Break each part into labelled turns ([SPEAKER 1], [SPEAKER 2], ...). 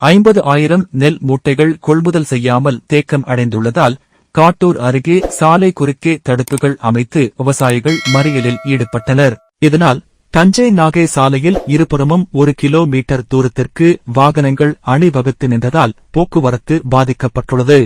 [SPEAKER 1] ஐம்பது ஆயிரம் நெல் மூட்டைகள் கொள்முதல் செய்யாமல் தேக்கம் அடைந்துள்ளதால் காட்டூர் அருகே சாலை குறுக்கே தடுப்புகள் அமைத்து விவசாயிகள் மறியலில் ஈடுபட்டனர். இதனால் தஞ்சை நாகை சாலையில் இருபுறமும் ஒரு கிலோமீட்டர் தூரத்திற்கு வாகனங்கள் அணிவகுத்து நின்றதால் போக்குவரத்து பாதிக்கப்பட்டுள்ளது.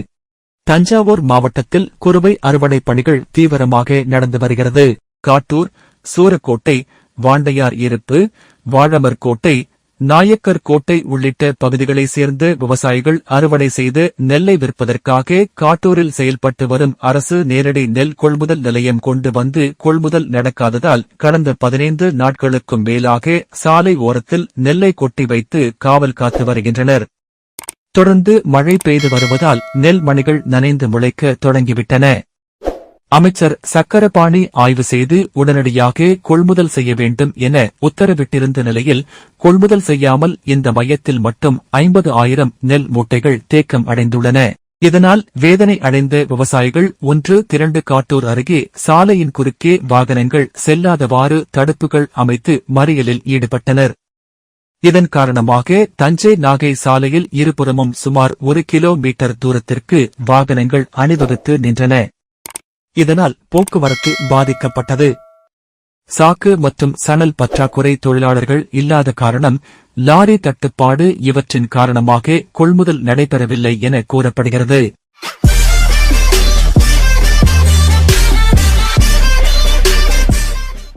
[SPEAKER 1] தஞ்சாவூர் மாவட்டத்தில் குறுவை அறுவடை பணிகள் தீவிரமாக நடந்து வருகிறது. காட்டூர் சூரக்கோட்டை வாண்டையார் இருப்பு வாழமர் கோட்டை நாயக்கர் கோட்டை உள்ளிட்ட பகுதிகளைச் சேர்ந்த விவசாயிகள் அறுவடை செய்து நெல்லை விற்பதற்காக காட்டூரில் செயல்பட்டு வரும் அரசு நேரடி நெல் கொள்முதல் நிலையம் கொண்டு வந்து கொள்முதல் நடக்காததால் கடந்த பதினைந்து நாட்களுக்கும் மேலாக சாலை ஓரத்தில் நெல்லை கொட்டி வைத்து காவல் காத்து வருகின்றனர். தொடர்ந்து மழை பெய்து வருவதால் நெல் மணிகள் நனைந்து முளைக்க தொடங்கிவிட்டன. அமைச்சர் சக்கரபாணி ஆய்வு செய்து உடனடியாக கொள்முதல் செய்ய வேண்டும் என உத்தரவிட்டிருந்த நிலையில் கொள்முதல் செய்யாமல் இந்த மையத்தில் மட்டும் ஐம்பது ஆயிரம் நெல் மூட்டைகள் தேக்கம் அடைந்துள்ளன. இதனால் வேதனை அடைந்த விவசாயிகள் ஒன்று திரண்டு காட்டூர் அருகே சாலையின் குறுக்கே வாகனங்கள் செல்லாதவாறு தடுப்புகள் அமைத்து மறியலில் ஈடுபட்டனர். இதன் காரணமாக தஞ்சை நாகை சாலையில் இருபுறமும் சுமார் ஒரு கிலோமீட்டர் தூரத்திற்கு வாகனங்கள் அணிவகுத்து நின்றன. இதனால் போக்குவரத்து பாதிக்கப்பட்டது. சாக்கு மற்றும் சணல் பற்றாக்குறை தொழிலாளர்கள் இல்லாத காரணம் லாரி தட்டுப்பாடு இவற்றின் காரணமாக கொள்முதல் நடைபெறவில்லை என கூறப்படுகிறது.